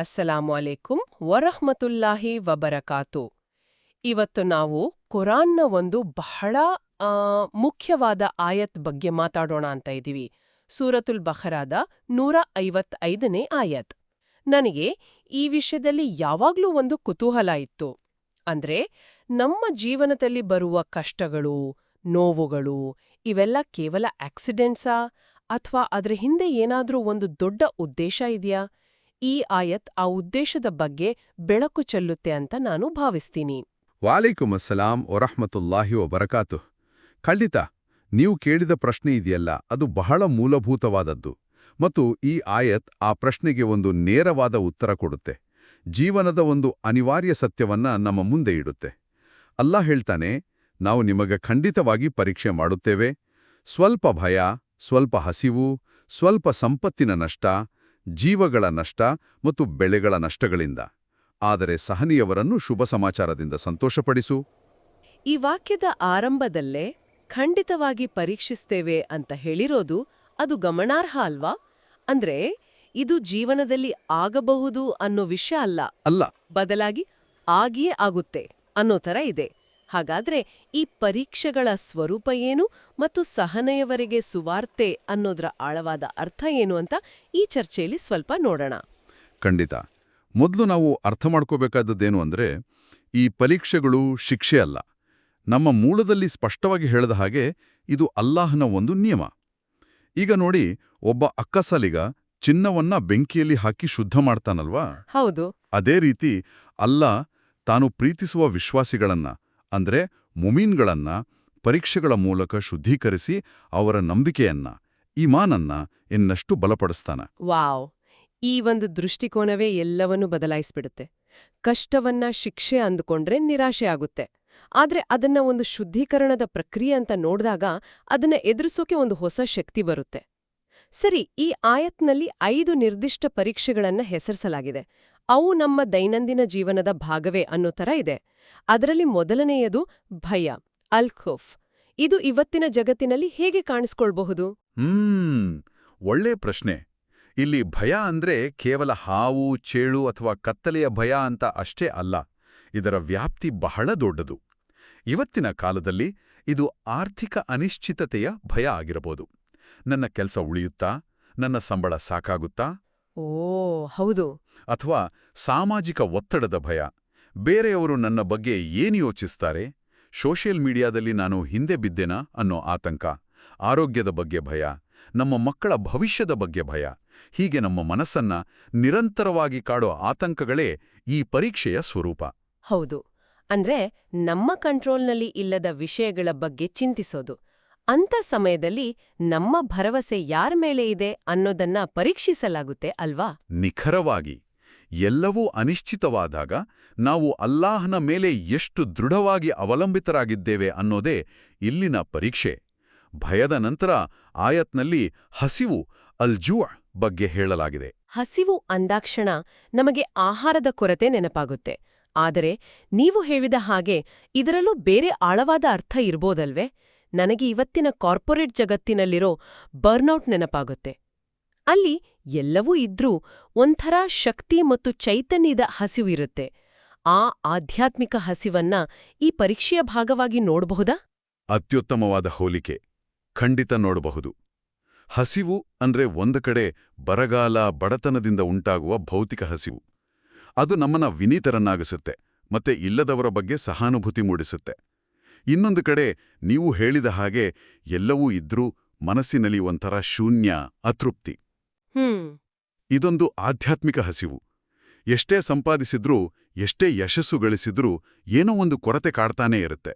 ಅಸ್ಸಲಾಮು ಅಲೈಕುಂ ವರಹಮತುಲ್ಲಾಹಿ ವಬರಕಾತು. ಇವತ್ತು ನಾವು ಕುರಾನ್ನ ಒಂದು ಬಹಳ ಮುಖ್ಯವಾದ ಆಯತ್ ಬಗ್ಗೆ ಮಾತಾಡೋಣ ಅಂತ ಇದ್ದೀವಿ. ಸೂರತುಲ್ ಬಹರಾದ ನೂರ ಐವತ್ತೈದನೇ ಆಯತ್. ನನಗೆ ಈ ವಿಷಯದಲ್ಲಿ ಯಾವಾಗ್ಲೂ ಒಂದು ಕುತೂಹಲ ಇತ್ತು. ಅಂದ್ರೆ ನಮ್ಮ ಜೀವನದಲ್ಲಿ ಬರುವ ಕಷ್ಟಗಳು, ನೋವುಗಳು, ಇವೆಲ್ಲ ಕೇವಲ ಆಕ್ಸಿಡೆಂಟ್ಸಾ? ಅಥವಾ ಅದರ ಹಿಂದೆ ಏನಾದ್ರೂ ಒಂದು ದೊಡ್ಡ ಉದ್ದೇಶ ಇದೆಯಾ? ಈ ಆಯತ್ ಆ ಉದ್ದೇಶದ ಬಗ್ಗೆ ಬೆಳಕು ಚೆಲ್ಲುತ್ತೆ ಅಂತ ನಾನು ಭಾವಿಸ್ತೀನಿ. ವಾಲೈಕುಮ್ ಅಸ್ಸಲಾಂ ವರಹಮತುಲ್ಲಾಹಿ ಒಬರಕಾತು ಖಂಡಿತ, ನೀವು ಕೇಳಿದ ಪ್ರಶ್ನೆ ಇದೆಯಲ್ಲ, ಅದು ಬಹಳ ಮೂಲಭೂತವಾದದ್ದು. ಮತ್ತು ಈ ಆಯತ್ ಆ ಪ್ರಶ್ನೆಗೆ ಒಂದು ನೇರವಾದ ಉತ್ತರ ಕೊಡುತ್ತೆ. ಜೀವನದ ಒಂದು ಅನಿವಾರ್ಯ ಸತ್ಯವನ್ನ ನಮ್ಮ ಮುಂದೆ ಇಡುತ್ತೆ. ಅಲ್ಲಾ ಹೇಳ್ತಾನೆ, ನಾವು ನಿಮಗೆ ಖಂಡಿತವಾಗಿ ಪರೀಕ್ಷೆ ಮಾಡುತ್ತೇವೆ. ಸ್ವಲ್ಪ ಭಯ, ಸ್ವಲ್ಪ ಹಸಿವು, ಸ್ವಲ್ಪ ಸಂಪತ್ತಿನ ನಷ್ಟ ಜೀವಗಳ ನಷ್ಟ ಮತ್ತು ಬೆಳೆಗಳ ನಷ್ಟಗಳಿಂದ. ಆದರೆ ಸಹನಿಯವರನ್ನು ಶುಭ ಸಮಾಚಾರದಿಂದ ಸಂತೋಷಪಡಿಸು. ಈ ವಾಕ್ಯದ ಆರಂಭದಲ್ಲೇ ಖಂಡಿತವಾಗಿ ಪರೀಕ್ಷಿಸ್ತೇವೆ ಅಂತ ಹೇಳಿರೋದು ಅದು ಗಮನಾರ್ಹ ಅಲ್ವಾ? ಅಂದ್ರೆ ಇದು ಜೀವನದಲ್ಲಿ ಆಗಬಹುದು ಅನ್ನೋ ವಿಷಯ ಅಲ್ಲ. ಅಲ್ಲ. ಬದಲಾಗಿ ಆಗಿಯೇ ಆಗುತ್ತೆ ಅನ್ನೋ ಥರ ಇದೆ. ಹಾಗಾದ್ರೆ ಈ ಪರೀಕ್ಷೆಗಳ ಸ್ವರೂಪ ಏನು ಮತ್ತು ಸಹನೆಯವರೆಗೆ ಸುವಾರ್ತೆ ಅನ್ನೋದ್ರ ಆಳವಾದ ಅರ್ಥ ಏನು ಅಂತ ಈ ಚರ್ಚೆಯಲ್ಲಿ ಸ್ವಲ್ಪ ನೋಡೋಣ. ಖಂಡಿತ. ಮೊದಲು ನಾವು ಅರ್ಥ ಮಾಡ್ಕೋಬೇಕಾದದ್ದೇನು ಅಂದ್ರೆ ಈ ಪರೀಕ್ಷೆಗಳು ಶಿಕ್ಷೆ ಅಲ್ಲ. ನಮ್ಮ ಮೂಲದಲ್ಲಿ ಸ್ಪಷ್ಟವಾಗಿ ಹೇಳಿದ ಹಾಗೆ ಇದು ಅಲ್ಲಾಹನ ಒಂದು ನಿಯಮ. ಈಗ ನೋಡಿ ಒಬ್ಬ ಅಕ್ಕಸಾಲಿಗ ಚಿನ್ನವನ್ನ ಬೆಂಕಿಯಲ್ಲಿ ಹಾಕಿ ಶುದ್ಧ ಮಾಡ್ತಾನಲ್ವಾ? ಹೌದು. ಅದೇ ರೀತಿ ಅಲ್ಲ ತಾನು ಪ್ರೀತಿಸುವ ವಿಶ್ವಾಸಿಗಳನ್ನ ಅಂದ್ರೆ ಮುಮೀನ್ಗಳನ್ನ ಪರೀಕ್ಷೆಗಳ ಮೂಲಕ ಶುದ್ಧೀಕರಿಸಿ ಅವರ ನಂಬಿಕೆಯನ್ನ, ಈಮಾನನ್ನ ಇನ್ನಷ್ಟು ಬಲಪಡಿಸ್ತಾನೆ. ವಾವ್! ಈ ಒಂದು ದೃಷ್ಟಿಕೋನವೇ ಎಲ್ಲವನ್ನೂ ಬದಲಾಯಿಸ್ಬಿಡುತ್ತೆ. ಕಷ್ಟವನ್ನ ಶಿಕ್ಷೆ ಅಂದುಕೊಂಡ್ರೆ ನಿರಾಶೆ ಆಗುತ್ತೆ. ಆದ್ರೆ ಅದನ್ನ ಒಂದು ಶುದ್ಧೀಕರಣದ ಪ್ರಕ್ರಿಯೆ ಅಂತ ನೋಡಿದಾಗ ಅದನ್ನ ಎದುರಿಸೋಕೆ ಒಂದು ಹೊಸ ಶಕ್ತಿ ಬರುತ್ತೆ. ಸರಿ, ಈ ಆಯತ್ನಲ್ಲಿ ಐದು ನಿರ್ದಿಷ್ಟ ಪರೀಕ್ಷೆಗಳನ್ನ ಹೆಸರಿಸಲಾಗಿದೆ. ಅವು ನಮ್ಮ ದೈನಂದಿನ ಜೀವನದ ಭಾಗವೇ ಅನ್ನೋ ಥರ ಇದೆ. ಅದರಲ್ಲಿ ಮೊದಲನೆಯದು ಭಯ, ಅಲ್ಖುಫ್. ಇದು ಇವತ್ತಿನ ಜಗತ್ತಿನಲ್ಲಿ ಹೇಗೆ ಕಾಣಿಸ್ಕೊಳ್ಬಹುದು? ಹ್ಮ್, ಒಳ್ಳೆ ಪ್ರಶ್ನೆ. ಇಲ್ಲಿ ಭಯ ಅಂದ್ರೆ ಕೇವಲ ಹಾವು, ಚೇಳು ಅಥವಾ ಕತ್ತಲೆಯ ಭಯ ಅಂತ ಅಷ್ಟೇ ಅಲ್ಲ, ಇದರ ವ್ಯಾಪ್ತಿ ಬಹಳ ದೊಡ್ಡದು. ಇವತ್ತಿನ ಕಾಲದಲ್ಲಿ ಇದು ಆರ್ಥಿಕ ಅನಿಶ್ಚಿತತೆಯ ಭಯ ಆಗಿರಬಹುದು. ನನ್ನ ಕೆಲಸ ಉಳಿಯುತ್ತಾ? ನನ್ನ ಸಂಬಳ ಸಾಕಾಗುತ್ತಾ? ಓ ಹೌದು. ಅಥವಾ ಸಾಮಾಜಿಕ ಒತ್ತಡದ ಭಯ ಬೇರೆಯವರು ನನ್ನ ಬಗ್ಗೆ ಏನು ಯೋಚಿಸ್ತಾರೆ? ಸೋಷಿಯಲ್ ಮೀಡಿಯಾದಲ್ಲಿ ನಾನು ಹಿಂದೆ ಬಿದ್ದೇನಾ ಅನ್ನೋ ಆತಂಕ ಆರೋಗ್ಯದ ಬಗ್ಗೆ ಭಯ ನಮ್ಮ ಮಕ್ಕಳ ಭವಿಷ್ಯದ ಬಗ್ಗೆ ಭಯ ಹೀಗೆ ನಮ್ಮ ಮನಸ್ಸನ್ನ ನಿರಂತರವಾಗಿ ಕಾಡೋ ಆತಂಕಗಳೇ ಈ ಪರೀಕ್ಷೆಯ ಸ್ವರೂಪ. ಹೌದು. ಅಂದ್ರೆ ನಮ್ಮ ಕಂಟ್ರೋಲ್ನಲ್ಲಿ ಇಲ್ಲದ ವಿಷಯಗಳ ಬಗ್ಗೆ ಚಿಂತಿಸೋದು. ಅಂಥ ಸಮಯದಲ್ಲಿ ನಮ್ಮ ಭರವಸೆ ಯಾರ ಮೇಲೆ ಇದೆ ಅನ್ನೋದನ್ನ ಪರೀಕ್ಷಿಸಲಾಗುತ್ತೆ ಅಲ್ವಾ? ನಿಖರವಾಗಿ ಎಲ್ಲವೂ ಅನಿಶ್ಚಿತವಾದಾಗ ನಾವು ಅಲ್ಲಾಹನ ಮೇಲೆ ಎಷ್ಟು ದೃಢವಾಗಿ ಅವಲಂಬಿತರಾಗಿದ್ದೇವೆ ಅನ್ನೋದೇ ಇಲ್ಲಿನ ಪರೀಕ್ಷೆ. ಭಯದ ನಂತರ ಆಯತ್ನಲ್ಲಿ ಹಸಿವು ಅಲ್ಜುವ ಬಗ್ಗೆ ಹೇಳಲಾಗಿದೆ. ಹಸಿವು ಅಂದಾಕ್ಷಣ ನಮಗೆ ಆಹಾರದ ಕೊರತೆ ನೆನಪಾಗುತ್ತೆ. ಆದರೆ ನೀವು ಹೇಳಿದ ಹಾಗೆ ಇದರಲ್ಲೂ ಬೇರೆ ಆಳವಾದ ಅರ್ಥ ಇರ್ಬೋದಲ್ವೇ? ನನಗೆ ಇವತ್ತಿನ ಕಾರ್ಪೊರೇಟ್ ಜಗತ್ತಿನಲ್ಲಿರೋ ಬರ್ನೌಟ್ ನೆನಪಾಗುತ್ತೆ. ಅಲ್ಲಿ ಎಲ್ಲವೂ ಇದ್ರೂ ಒಂಥರ ಶಕ್ತಿ ಮತ್ತು ಚೈತನ್ಯದ ಹಸಿವಿರುತ್ತೆ ಆ ಆಧ್ಯಾತ್ಮಿಕ ಹಸಿವನ್ನ ಈ ಪರೀಕ್ಷೆಯ ಭಾಗವಾಗಿ ನೋಡಬಹುದಾ? ಅತ್ಯುತ್ತಮವಾದ ಹೋಲಿಕೆ. ಖಂಡಿತ ನೋಡಬಹುದು. ಹಸಿವು ಅಂದ್ರೆ ಒಂದು ಕಡೆ ಬರಗಾಲ, ಬಡತನದಿಂದ ಉಂಟಾಗುವ ಭೌತಿಕ ಹಸಿವು. ಅದು ನಮ್ಮನ್ನ ವಿನೀತರನ್ನಾಗಿಸುತ್ತೆ ಮತ್ತೆ ಇಲ್ಲದವರ ಬಗ್ಗೆ ಸಹಾನುಭೂತಿ ಮೂಡಿಸುತ್ತೆ. ಇನ್ನೊಂದು ಕಡೆ ನೀವು ಹೇಳಿದ ಹಾಗೆ ಎಲ್ಲವೂ ಇದ್ರೂ ಮನಸ್ಸಿನಲ್ಲಿ ಒಂಥರ ಶೂನ್ಯ ಅತೃಪ್ತಿ. ಹ್ಮ್. ಇದೊಂದು ಆಧ್ಯಾತ್ಮಿಕ ಹಸಿವು. ಎಷ್ಟೇ ಸಂಪಾದಿಸಿದ್ರೂ ಎಷ್ಟೇ ಯಶಸ್ಸು ಗಳಿಸಿದ್ರೂ ಏನೋ ಒಂದು ಕೊರತೆ ಕಾಡ್ತಾನೇ ಇರುತ್ತೆ.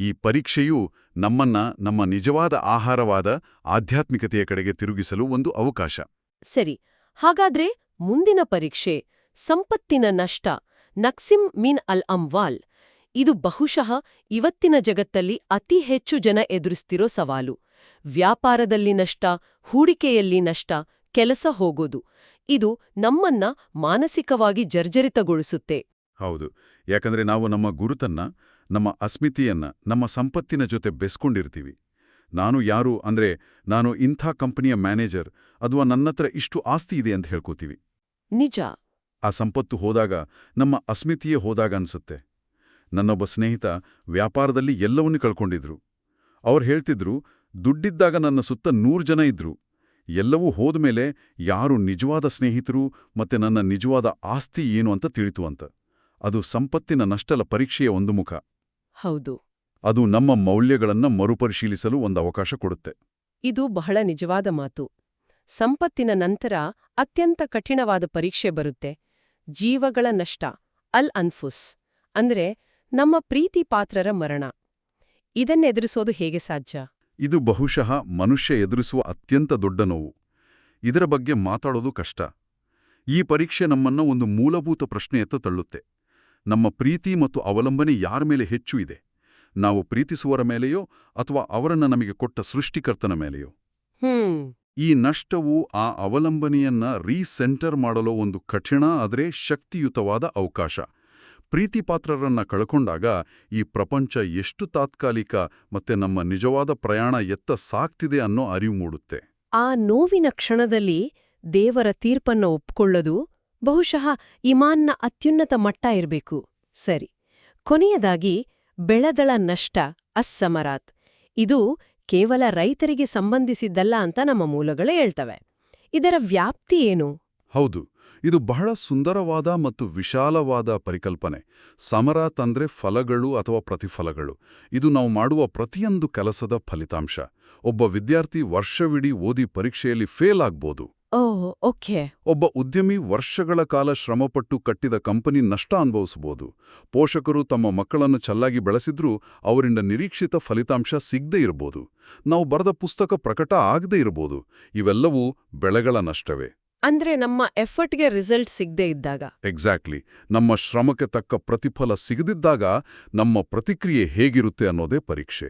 ಈ ಪರೀಕ್ಷೆಯು ನಮ್ಮನ್ನ ನಮ್ಮ ನಿಜವಾದ ಆಹಾರವಾದ ಆಧ್ಯಾತ್ಮಿಕತೆಯ ಕಡೆಗೆ ತಿರುಗಿಸಲು ಒಂದು ಅವಕಾಶ. ಸರಿ ಹಾಗಾದ್ರೆ ಮುಂದಿನ ಪರೀಕ್ಷೆ ಸಂಪತ್ತಿನ ನಷ್ಟ ನಕ್ಸಿಮ್ ಮೀನ್ ಅಲ್ ಅಮ್ವಾಲ್ ಇದು ಬಹುಶಃ ಇವತ್ತಿನ ಜಗತ್ತಲ್ಲಿ ಅತಿ ಹೆಚ್ಚು ಜನ ಎದುರಿಸ್ತಿರೋ ಸವಾಲು. ವ್ಯಾಪಾರದಲ್ಲಿ ನಷ್ಟ ಹೂಡಿಕೆಯಲ್ಲಿ ನಷ್ಟ ಕೆಲಸ ಹೋಗೋದು. ಇದು ನಮ್ಮನ್ನ ಮಾನಸಿಕವಾಗಿ ಜರ್ಜರಿತಗೊಳಿಸುತ್ತೆ. ಹೌದು. ಯಾಕಂದ್ರೆ ನಾವು ನಮ್ಮ ಗುರುತನ್ನ ನಮ್ಮ ಅಸ್ಮಿತಿಯನ್ನ ನಮ್ಮ ಸಂಪತ್ತಿನ ಜೊತೆ ಬೆಸ್ಕೊಂಡಿರ್ತೀವಿ. ನಾನು ಯಾರು ಅಂದ್ರೆ ನಾನು ಇಂಥ ಕಂಪನಿಯ ಮ್ಯಾನೇಜರ್ ಅಥವಾ ನನ್ನತ್ರ ಇಷ್ಟು ಆಸ್ತಿ ಇದೆ ಅಂತ ಹೇಳ್ಕೋತೀವಿ. ನಿಜ. ಆ ಸಂಪತ್ತು ಹೋದಾಗ ನಮ್ಮ ಅಸ್ಮಿತಿಯೇ ಹೋದಾಗ ಅನ್ಸುತ್ತೆ. ನನ್ನೊಬ್ಬ ಸ್ನೇಹಿತ ವ್ಯಾಪಾರದಲ್ಲಿ ಎಲ್ಲವನ್ನೂ ಕಳ್ಕೊಂಡಿದ್ರು. ಅವ್ರು ಹೇಳ್ತಿದ್ರು ದುಡ್ಡಿದ್ದಾಗ ನನ್ನ ಸುತ್ತ ನೂರು ಜನ ಇದ್ರು. ಎಲ್ಲವೂ ಹೋದ್ಮೇಲೆ ಯಾರು ನಿಜವಾದ ಸ್ನೇಹಿತರು ಮತ್ತೆ ನನ್ನ ನಿಜವಾದ ಆಸ್ತಿ ಏನು ಅಂತ ತಿಳಿತು ಅಂತ. ಅದು ಸಂಪತ್ತಿನ ನಷ್ಟಲ ಪರೀಕ್ಷೆಯ ಒಂದು ಮುಖ. ಹೌದು. ಅದು ನಮ್ಮ ಮೌಲ್ಯಗಳನ್ನ ಮರುಪರಿಶೀಲಿಸಲು ಒಂದು ಅವಕಾಶ ಕೊಡುತ್ತೆ. ಇದು ಬಹಳ ನಿಜವಾದ ಮಾತು. ಸಂಪತ್ತಿನ ನಂತರ ಅತ್ಯಂತ ಕಠಿಣವಾದ ಪರೀಕ್ಷೆ ಬರುತ್ತೆ. ಜೀವಗಳ ನಷ್ಟ ಅಲ್ ಅನ್ಫುಸ್. ಅಂದ್ರೆ ನಮ್ಮ ಪ್ರೀತಿ ಪಾತ್ರರ ಮರಣ. ಇದನ್ನೆದುರಿಸೋದು ಹೇಗೆ ಸಾಧ್ಯ? ಇದು ಬಹುಶಃ ಮನುಷ್ಯ ಎದುರಿಸುವ ಅತ್ಯಂತ ದೊಡ್ಡ ನೋವು. ಇದರ ಬಗ್ಗೆ ಮಾತಾಡೋದು ಕಷ್ಟ. ಈ ಪರೀಕ್ಷೆ ನಮ್ಮನ್ನ ಒಂದು ಮೂಲಭೂತ ಪ್ರಶ್ನೆಯತ್ತ ತಳ್ಳುತ್ತೆ. ನಮ್ಮ ಪ್ರೀತಿ ಮತ್ತು ಅವಲಂಬನೆ ಯಾರ ಮೇಲೆ ಹೆಚ್ಚು ಇದೆ? ನಾವು ಪ್ರೀತಿಸುವರ ಮೇಲೆಯೋ ಅಥವಾ ಅವರನ್ನು ನಮಗೆ ಕೊಟ್ಟ ಸೃಷ್ಟಿಕರ್ತನ ಮೇಲೆಯೋ? ಈ ನಷ್ಟವು ಆ ಅವಲಂಬನೆಯನ್ನ ರೀಸೆಂಟರ್ ಮಾಡಲು ಒಂದು ಕಠಿಣ ಆದರೆ ಶಕ್ತಿಯುತವಾದ ಅವಕಾಶ. ಪ್ರೀತಿಪಾತ್ರರನ್ನ ಕಳ್ಕೊಂಡಾಗ ಈ ಪ್ರಪಂಚ ಎಷ್ಟು ತಾತ್ಕಾಲಿಕ ಮತ್ತೆ ನಮ್ಮ ನಿಜವಾದ ಪ್ರಯಾಣ ಎತ್ತ ಸಾಕ್ತಿದೆ ಅನ್ನೋ ಅರಿವು ಮೂಡುತ್ತೆ. ಆ ನೋವಿನ ಕ್ಷಣದಲ್ಲಿ ದೇವರ ತೀರ್ಪನ್ನ ಒಪ್ಕೊಳ್ಳೋದು ಬಹುಶಃ ಇಮಾನ್ನ ಅತ್ಯುನ್ನತ ಮಟ್ಟ ಇರಬೇಕು. ಸರಿ ಕೊನೆಯದಾಗಿ ಬೆಳೆಗಳ ನಷ್ಟ ಅಸ್ಸಮರಾತ್ ಇದು ಕೇವಲ ರೈತರಿಗೆ ಸಂಬಂಧಿಸಿದ್ದಲ್ಲ ಅಂತ ನಮ್ಮ ಮೂಲಗಳೇ ಹೇಳ್ತವೆ. ಇದರ ವ್ಯಾಪ್ತಿ ಏನು? ಹೌದು. ಇದು ಬಹಳ ಸುಂದರವಾದ ಮತ್ತು ವಿಶಾಲವಾದ ಪರಿಕಲ್ಪನೆ. ಸಮರ ತಂದ್ರೆ ಫಲಗಳು ಅಥವಾ ಪ್ರತಿಫಲಗಳು. ಇದು ನಾವು ಮಾಡುವ ಪ್ರತಿಯೊಂದು ಕೆಲಸದ ಫಲಿತಾಂಶ. ಒಬ್ಬ ವಿದ್ಯಾರ್ಥಿ ವರ್ಷವಿಡೀ ಓದಿ ಪರೀಕ್ಷೆಯಲ್ಲಿ ಫೇಲ್ ಆಗ್ಬೋದು. ಓಕೆ. ಒಬ್ಬ ಉದ್ಯಮಿ ವರ್ಷಗಳ ಕಾಲ ಶ್ರಮಪಟ್ಟು ಕಟ್ಟಿದ ಕಂಪನಿ ನಷ್ಟ ಅನುಭವಿಸಬಹುದು ಪೋಷಕರು ತಮ್ಮ ಮಕ್ಕಳನ್ನು ಚೆನ್ನಾಗಿ ಬೆಳೆಸಿದ್ರೂ ಅವರಿಂದ ನಿರೀಕ್ಷಿತ ಫಲಿತಾಂಶ ಸಿಗದೇ ಇರಬಹುದು ನಾವು ಬರೆದ ಪುಸ್ತಕ ಪ್ರಕಟ ಆಗದೇ ಇರಬಹುದು ಇವೆಲ್ಲವೂ ಬೆಳೆಗಳ ನಷ್ಟವೇ. ಅಂದ್ರೆ ನಮ್ಮ ಎಫರ್ಟ್ಗೆ ರಿಸಲ್ಟ್ ಸಿಗದೇ ಇದ್ದಾಗ. ಎಕ್ಸಾಕ್ಟ್ಲಿ ನಮ್ಮ ಶ್ರಮಕ್ಕೆ ತಕ್ಕ ಪ್ರತಿಫಲ ಸಿಗದಿದ್ದಾಗ ನಮ್ಮ ಪ್ರತಿಕ್ರಿಯೆ ಹೇಗಿರುತ್ತೆ ಅನ್ನೋದೇ ಪರೀಕ್ಷೆ.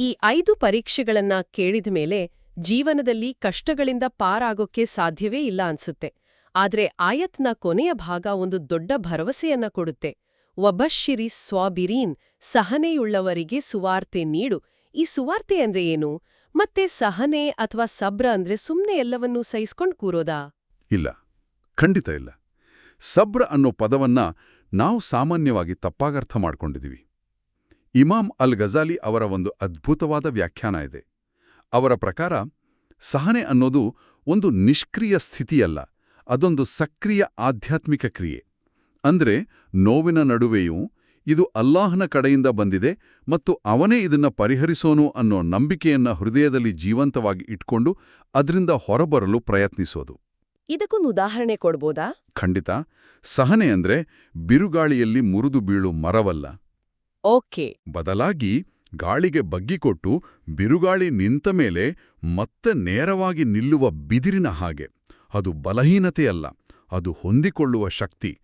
ಈ ಐದು ಪರೀಕ್ಷೆಗಳನ್ನ ಕೇಳಿದ ಮೇಲೆ ಜೀವನದಲ್ಲಿ ಕಷ್ಟಗಳಿಂದ ಪಾರಾಗೋಕೆ ಸಾಧ್ಯವೇ ಇಲ್ಲ ಅನ್ಸುತ್ತೆ. ಆದ್ರೆ ಆಯತ್ನ ಕೊನೆಯ ಭಾಗ ಒಂದು ದೊಡ್ಡ ಭರವಸೆಯನ್ನ ಕೊಡುತ್ತೆ. ವಬಶ್ಶಿರಿ ಸ್ವಾಬಿರೀನ್ ಸಹನೆಯುಳ್ಳವರಿಗೆ ಸುವಾರ್ತೆ ನೀಡು. ಈ ಸುವಾರ್ತೆ ಅಂದ್ರೆ ಏನು? ಮತ್ತೆ ಸಹನೆ ಅಥವಾ ಸಬ್ರ ಅಂದ್ರೆ ಸುಮ್ನೆ ಎಲ್ಲವನ್ನೂ ಸಹಿಸ್ಕೊಂಡ್ ಕೂರೋದಾ? ಇಲ್ಲ. ಖಂಡಿತ ಇಲ್ಲ. ಸಬ್ರ ಅನ್ನೋ ಪದವನ್ನ ನಾವು ಸಾಮಾನ್ಯವಾಗಿ ತಪ್ಪಾಗರ್ಥ ಮಾಡ್ಕೊಂಡಿದ್ದೀವಿ ಇಮಾಮ್ ಅಲ್ ಗಜಾಲಿ ಅವರ ಒಂದು ಅದ್ಭುತವಾದ ವ್ಯಾಖ್ಯಾನ ಇದೆ. ಅವರ ಪ್ರಕಾರ, ಸಹನೆ ಅನ್ನೋದು ಒಂದು ನಿಷ್ಕ್ರಿಯ ಸ್ಥಿತಿಯಲ್ಲ, ಅದೊಂದು ಸಕ್ರಿಯ ಆಧ್ಯಾತ್ಮಿಕ ಕ್ರಿಯೆ. ಅಂದ್ರೆ, ನೋವಿನ ನಡುವೆಯೂ ಇದು ಅಲ್ಲಾಹನ ಕಡೆಯಿಂದ ಬಂದಿದೆ ಮತ್ತು ಅವನೇ ಇದನ್ನ ಪರಿಹರಿಸೋನು ಅನ್ನೋ ನಂಬಿಕೆಯನ್ನ ಹೃದಯದಲ್ಲಿ ಜೀವಂತವಾಗಿ ಇಟ್ಕೊಂಡು ಅದರಿಂದ ಹೊರಬರಲು ಪ್ರಯತ್ನಿಸೋದು. ಇದಕ್ಕೊಂದು ಉದಾಹರಣೆ ಕೊಡ್ಬೋದಾ? ಖಂಡಿತ. ಸಹನೆ ಅಂದ್ರೆ ಬಿರುಗಾಳಿಯಲ್ಲಿ ಮುರಿದು ಬೀಳು ಮರವಲ್ಲ. ಓಕೆ. ಬದಲಾಗಿ ಗಾಳಿಗೆ ಬಗ್ಗಿಕೊಟ್ಟು ಬಿರುಗಾಳಿ ನಿಂತ ಮೇಲೆ ಮತ್ತೆ ನೇರವಾಗಿ ನಿಲ್ಲುವ ಬಿದಿರಿನ ಹಾಗೆ. ಅದು ಬಲಹೀನತೆಯಲ್ಲ ಅದು ಹೊಂದಿಕೊಳ್ಳುವ ಶಕ್ತಿ.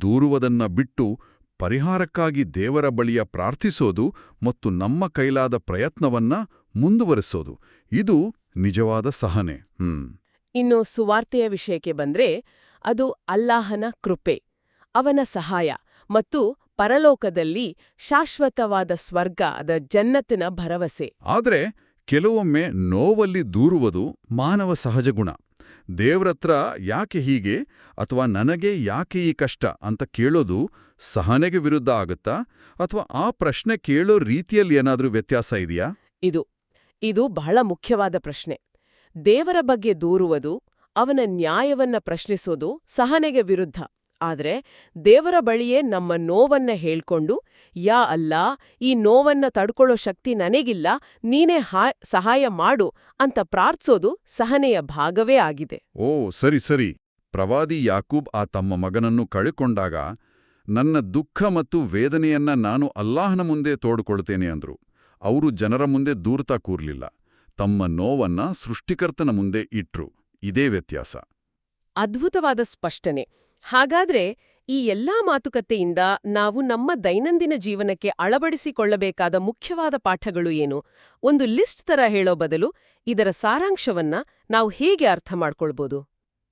ದೂರುವುದನ್ನ ಬಿಟ್ಟು ಪರಿಹಾರಕ್ಕಾಗಿ ದೇವರ ಬಳಿಯ ಪ್ರಾರ್ಥಿಸೋದು ಮತ್ತು ನಮ್ಮ ಕೈಲಾದ ಪ್ರಯತ್ನವನ್ನ ಮುಂದುವರೆಸೋದು. ಇದು ನಿಜವಾದ ಸಹನೆ. ಹ್ಮ್. ಇನ್ನು ಸುವಾರ್ತೆಯ ವಿಷಯಕ್ಕೆ ಬಂದ್ರೆ ಅದು ಅಲ್ಲಾಹನ ಕೃಪೆ ಅವನ ಸಹಾಯ ಮತ್ತು ಪರಲೋಕದಲ್ಲಿ ಶಾಶ್ವತವಾದ ಸ್ವರ್ಗ ಅದ ಜನ್ನತ್ತಿನ ಭರವಸೆ. ಆದರೆ ಕೆಲವೊಮ್ಮೆ ನೋವಲ್ಲಿ ದೂರುವುದು ಮಾನವ ಸಹಜ ಗುಣ. ದೇವ್ರತ್ರ ಯಾಕೆ ಹೀಗೆ ಅಥವಾ ನನಗೆ ಯಾಕೆ ಈ ಕಷ್ಟ ಅಂತ ಕೇಳೋದು ಸಹನೆಗೆ ವಿರುದ್ಧ ಆಗುತ್ತಾ ಅಥವಾ ಆ ಪ್ರಶ್ನೆ ಕೇಳೋ ರೀತಿಯಲ್ಲಿ ಏನಾದರೂ ವ್ಯತ್ಯಾಸ ಇದೆಯಾ? ಇದು ಇದು ಬಹಳ ಮುಖ್ಯವಾದ ಪ್ರಶ್ನೆ. ದೇವರ ಬಗ್ಗೆ ದೂರುವುದು, ಅವನ ನ್ಯಾಯವನ್ನ ಪ್ರಶ್ನಿಸೋದು ಸಹನೆಗೆ ವಿರುದ್ಧ. ಆದ್ರೆ ದೇವರ ಬಳಿಯೇ ನಮ್ಮ ನೋವನ್ನ ಹೇಳ್ಕೊಂಡು, ಯಾ ಅಲ್ಲಾ, ಈ ನೋವನ್ನ ತಡ್ಕೊಳ್ಳೋ ಶಕ್ತಿ ನನಗಿಲ್ಲ, ನೀನೇ ಸಹಾಯ ಮಾಡು ಅಂತ ಪ್ರಾರ್ಥಿಸೋದು ಸಹನೆಯ ಭಾಗವೇ ಆಗಿದೆ. ಓ, ಸರಿ ಸರಿ. ಪ್ರವಾದಿ ಯಾಕೂಬ್ ಆ ತಮ್ಮ ಮಗನನ್ನು ಕಳೆಕೊಂಡಾಗ, ನನ್ನ ದುಃಖ ಮತ್ತು ವೇದನೆಯನ್ನ ನಾನು ಅಲ್ಲಾಹನ ಮುಂದೆ ತೋಡ್ಕೊಳ್ತೇನೆ ಅಂದ್ರು. ಅವರು ಜನರ ಮುಂದೆ ದೂರ್ತಾ ಕೂರ್ಲಿಲ್ಲ. ತಮ್ಮ ನೋವನ್ನ ಸೃಷ್ಟಿಕರ್ತನ ಮುಂದೆ ಇಟ್ರು. ಇದೇ ವ್ಯತ್ಯಾಸ. ಅದ್ಭುತವಾದ ಸ್ಪಷ್ಟನೆ. ಹಾಗಾದ್ರೆ ಈ ಎಲ್ಲಾ ಮಾತುಕತೆಯಿಂದ ನಾವು ನಮ್ಮ ದೈನಂದಿನ ಜೀವನಕ್ಕೆ ಅಳವಡಿಸಿಕೊಳ್ಳಬೇಕಾದ ಮುಖ್ಯವಾದ ಪಾಠಗಳು ಏನು? ಒಂದು ಲಿಸ್ಟ್ ತರ ಹೇಳೋ ಬದಲು ಇದರ ಸಾರಾಂಶವನ್ನ ನಾವು ಹೇಗೆ ಅರ್ಥ ಮಾಡ್ಕೊಳ್ಬೋದು?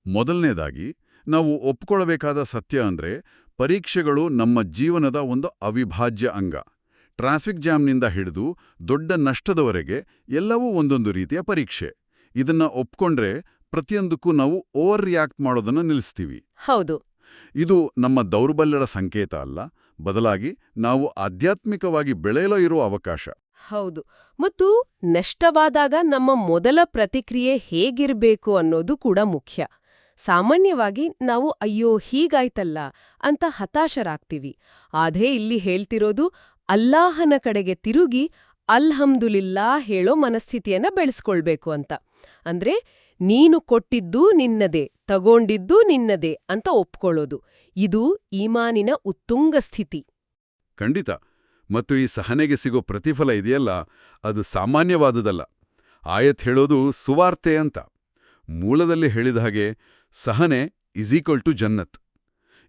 ಮೊದಲನೇದಾಗಿ ನಾವು ಒಪ್ಕೊಳ್ಬೇಕಾದ ಸತ್ಯ ಅಂದ್ರೆ ಪರೀಕ್ಷೆಗಳು ನಮ್ಮ ಜೀವನದ ಒಂದು ಅವಿಭಾಜ್ಯ ಅಂಗ. ಟ್ರಾಫಿಕ್ ಜಾಮ್ನಿಂದ ಹಿಡಿದು ದೊಡ್ಡ ನಷ್ಟದವರೆಗೆ ಎಲ್ಲವೂ ಒಂದೊಂದು ರೀತಿಯ ಪರೀಕ್ಷೆ. ಇದನ್ನ ಒಪ್ಕೊಂಡ್ರೆ ಪ್ರತಿಯೊಂದಕ್ಕೂ ನಾವು ಓವರ್ ರಿಯಾಕ್ಟ್ ಮಾಡೋದನ್ನು ನಿಲ್ಲಿಸ್ತೀವಿ. ಹೌದು. ಇದು ನಮ್ಮ ದೌರ್ಬಲ್ಯದ ಸಂಕೇತ ಅಲ್ಲ. ಬದಲಾಗಿ ನಾವು ಆಧ್ಯಾತ್ಮಿಕವಾಗಿ ಬೆಳೆಯಲು ಇರುವ ಅವಕಾಶ. ಹೌದು. ಮತ್ತು ನಷ್ಟವಾದಾಗ ನಮ್ಮ ಮೊದಲ ಪ್ರತಿಕ್ರಿಯೆ ಹೇಗಿರಬೇಕು ಅನ್ನೋದು ಕೂಡ ಮುಖ್ಯ. ಸಾಮಾನ್ಯವಾಗಿ ನಾವು ಅಯ್ಯೋ ಹೀಗಾಯ್ತಲ್ಲ ಅಂತ ಹತಾಶರಾಗ್ತೀವಿ. ಆದೇ ಇಲ್ಲಿ ಹೇಳ್ತಿರೋದು ಅಲ್ಲಾಹನ ಕಡೆಗೆ ತಿರುಗಿ ಅಲ್ಹಮ್ದುಲಿಲ್ಲಾ ಹೇಳೋ ಮನಸ್ಥಿತಿಯನ್ನ ಬೆಳೆಸ್ಕೊಳ್ಬೇಕು ಅಂತ. ಅಂದ್ರೆ ನೀನು ಕೊಟ್ಟಿದ್ದು ನಿನ್ನದೇ, ತಗೊಂಡಿದ್ದು ನಿನ್ನದೇ ಅಂತ ಒಪ್ಕೊಳ್ಳೋದು. ಇದು ಈಮಾನಿನ ಉತ್ತುಂಗ ಸ್ಥಿತಿ. ಖಂಡಿತ. ಮತ್ತು ಈ ಸಹನೆಗೆ ಸಿಗೋ ಪ್ರತಿಫಲ ಇದೆಯಲ್ಲ, ಅದು ಸಾಮಾನ್ಯವಾದುದಲ್ಲ. ಆಯತ್ ಹೇಳೋದು ಸುವಾರ್ತೆ ಅಂತ. ಮೂಲದಲ್ಲಿ ಹೇಳಿದ ಹಾಗೆ, ಸಹನೆ ಇಸ್ ಈಕ್ವಲ್ ಟು ಜನ್ನತ್.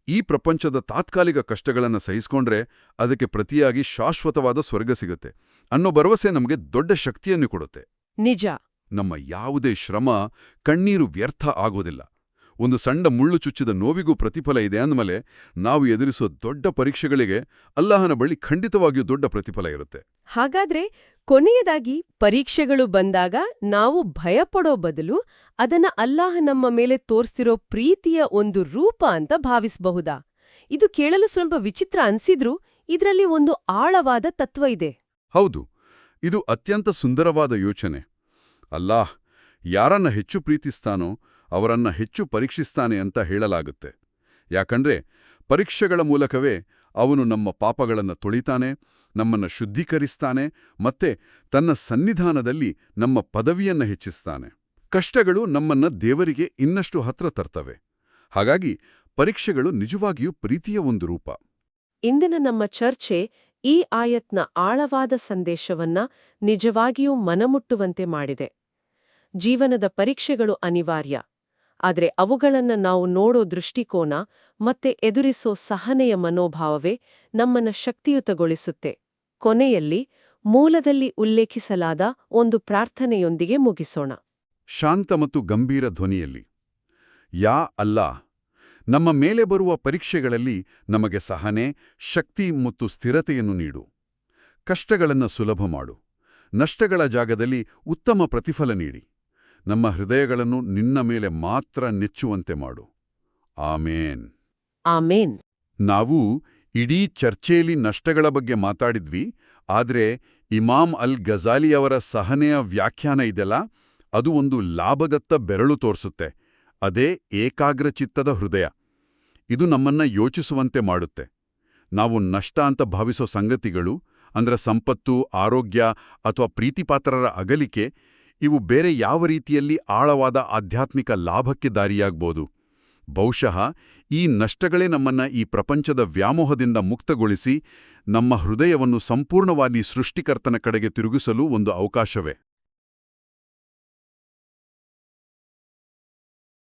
ಈ ಪ್ರಪಂಚದ ತಾತ್ಕಾಲಿಕ ಕಷ್ಟಗಳನ್ನು ಸಹಿಸಿಕೊಂಡ್ರೆ ಅದಕ್ಕೆ ಪ್ರತಿಯಾಗಿ ಶಾಶ್ವತವಾದ ಸ್ವರ್ಗ ಸಿಗುತ್ತೆ. ಅನ್ನೋ ಭರವಸೆ ನಮಗೆ ದೊಡ್ಡ ಶಕ್ತಿಯನ್ನು ಕೊಡುತ್ತೆ. ನಿಜ. ನಮ್ಮ ಯಾವುದೇ ಶ್ರಮ ಕಣ್ಣೀರು ವ್ಯರ್ಥ ಆಗೋದಿಲ್ಲ. ಒಂದು ಸಣ್ಣ ಮುಳ್ಳು ಚುಚ್ಚಿದ ನೋವಿಗೂ ಪ್ರತಿಫಲ ಇದೆ ಅಂದಮೇಲೆ ನಾವು ಎದುರಿಸೋ ದೊಡ್ಡ ಪರೀಕ್ಷೆಗಳಿಗೆ ಅಲ್ಲಾಹನ ಬಳಿ ಖಂಡಿತವಾಗಿಯೂ ದೊಡ್ಡ ಪ್ರತಿಫಲ ಇರುತ್ತೆ. ಹಾಗಾದ್ರೆ ಕೊನೆಯದಾಗಿ ಪರೀಕ್ಷೆಗಳು ಬಂದಾಗ ನಾವು ಭಯಪಡೋ ಬದಲು ಅದನ್ನ ಅಲ್ಲಾಹ ನಮ್ಮ ಮೇಲೆ ತೋರಿಸ್ತಿರೋ ಪ್ರೀತಿಯ ಒಂದು ರೂಪ ಅಂತ ಭಾವಿಸಬಹುದಾ? ಇದು ಕೇಳಲು ಸ್ವಲ್ಪ ವಿಚಿತ್ರ ಅನ್ಸಿದ್ರೂ ಇದರಲ್ಲಿ ಒಂದು ಆಳವಾದ ತತ್ವ ಇದೆ. ಹೌದು ಇದು ಅತ್ಯಂತ ಸುಂದರವಾದ ಯೋಚನೆ. ಅಲ್ಲಾಹ್ ಯಾರನ್ನ ಹೆಚ್ಚು ಪ್ರೀತಿಸ್ತಾನೋ ಅವರನ್ನ ಹೆಚ್ಚು ಪರೀಕ್ಷಿಸ್ತಾನೆ ಅಂತ ಹೇಳಲಾಗುತ್ತೆ. ಯಾಕಂದ್ರೆ, ಪರೀಕ್ಷೆಗಳ ಮೂಲಕವೇ ಅವನು ನಮ್ಮ ಪಾಪಗಳನ್ನು ತೊಳಿತಾನೆ, ನಮ್ಮನ್ನ ಶುದ್ಧೀಕರಿಸ್ತಾನೆ ಮತ್ತೆ ತನ್ನ ಸನ್ನಿಧಾನದಲ್ಲಿ ನಮ್ಮ ಪದವಿಯನ್ನು ಹೆಚ್ಚಿಸ್ತಾನೆ. ಕಷ್ಟಗಳು ನಮ್ಮನ್ನ ದೇವರಿಗೆ ಇನ್ನಷ್ಟು ಹತ್ರ ತರ್ತವೆ. ಹಾಗಾಗಿ ಪರೀಕ್ಷೆಗಳು ನಿಜವಾಗಿಯೂ ಪ್ರೀತಿಯ ಒಂದು ರೂಪ. ಇಂದಿನ ನಮ್ಮ ಚರ್ಚೆ ಈ ಆಯತ್ನ ಆಳವಾದ ಸಂದೇಶವನ್ನ ನಿಜವಾಗಿಯೂ ಮನಮುಟ್ಟುವಂತೆ ಮಾಡಿದೆ. ಜೀವನದ ಪರೀಕ್ಷೆಗಳು ಅನಿವಾರ್ಯ. ಆದರೆ ಅವುಗಳನ್ನು ನಾವು ನೋಡೋ ದೃಷ್ಟಿಕೋನ ಮತ್ತೆ ಎದುರಿಸೋ ಸಹನೆಯ ಮನೋಭಾವವೇ ನಮ್ಮನ್ನ ಶಕ್ತಿಯುತಗೊಳಿಸುತ್ತೆ. ಕೊನೆಯಲ್ಲಿ ಮೂಲದಲ್ಲಿ ಉಲ್ಲೇಖಿಸಲಾದ ಒಂದು ಪ್ರಾರ್ಥನೆಯೊಂದಿಗೆ ಮುಗಿಸೋಣ. ಶಾಂತ ಮತ್ತು ಗಂಭೀರ ಧ್ವನಿಯಲ್ಲಿ, ಯಾ ಅಲ್ಲಾ ನಮ್ಮ ಮೇಲೆ ಬರುವ ಪರೀಕ್ಷೆಗಳಲ್ಲಿ ನಮಗೆ ಸಹನೆ, ಶಕ್ತಿ ಮತ್ತು ಸ್ಥಿರತೆಯನ್ನು ನೀಡು. ಕಷ್ಟಗಳನ್ನು ಸುಲಭ ಮಾಡು. ನಷ್ಟಗಳ ಜಾಗದಲ್ಲಿ ಉತ್ತಮ ಪ್ರತಿಫಲ ನೀಡಿ. ನಮ್ಮ ಹೃದಯಗಳನ್ನು ನಿನ್ನ ಮೇಲೆ ಮಾತ್ರ ನೆಚ್ಚುವಂತೆ ಮಾಡು. ಆಮೇನ್. ಆಮೇನ್. ನಾವು ಇಡೀ ಚರ್ಚೆಯಲ್ಲಿ ನಷ್ಟಗಳ ಬಗ್ಗೆ ಮಾತಾಡಿದ್ವಿ ಆದರೆ ಇಮಾಮ್ ಅಲ್ ಗಜಾಲಿಯವರ ಸಹನೆಯ ವ್ಯಾಖ್ಯಾನ ಇದೆಲ್ಲ? ಅದು ಒಂದು ಲಾಭದತ್ತ ಬೆರಳು ತೋರಿಸುತ್ತೆ ಅದೇ ಏಕಾಗ್ರಚಿತ್ತದ ಹೃದಯ. ಇದು ನಮ್ಮನ್ನ ಯೋಚಿಸುವಂತೆ ಮಾಡುತ್ತೆ. ನಾವು ನಷ್ಟ ಅಂತ ಭಾವಿಸೋ ಸಂಗತಿಗಳು ಅಂದ್ರೆ ಸಂಪತ್ತು ಆರೋಗ್ಯ ಅಥವಾ ಪ್ರೀತಿಪಾತ್ರರ ಅಗಲಿಕೆ ಇವು ಬೇರೆ ಯಾವ ರೀತಿಯಲ್ಲಿ ಆಳವಾದ ಆಧ್ಯಾತ್ಮಿಕ ಲಾಭಕ್ಕೆ ದಾರಿಯಾಗ್ಬೋದು? ಬಹುಶಃ ಈ ನಷ್ಟಗಳೇ ನಮ್ಮನ್ನ ಈ ಪ್ರಪಂಚದ ವ್ಯಾಮೋಹದಿಂದ ಮುಕ್ತಗೊಳಿಸಿ ನಮ್ಮ ಹೃದಯವನ್ನು ಸಂಪೂರ್ಣವಾಗಿ ಸೃಷ್ಟಿಕರ್ತನ ಕಡೆಗೆ ತಿರುಗಿಸಲು ಒಂದು ಅವಕಾಶವೇ.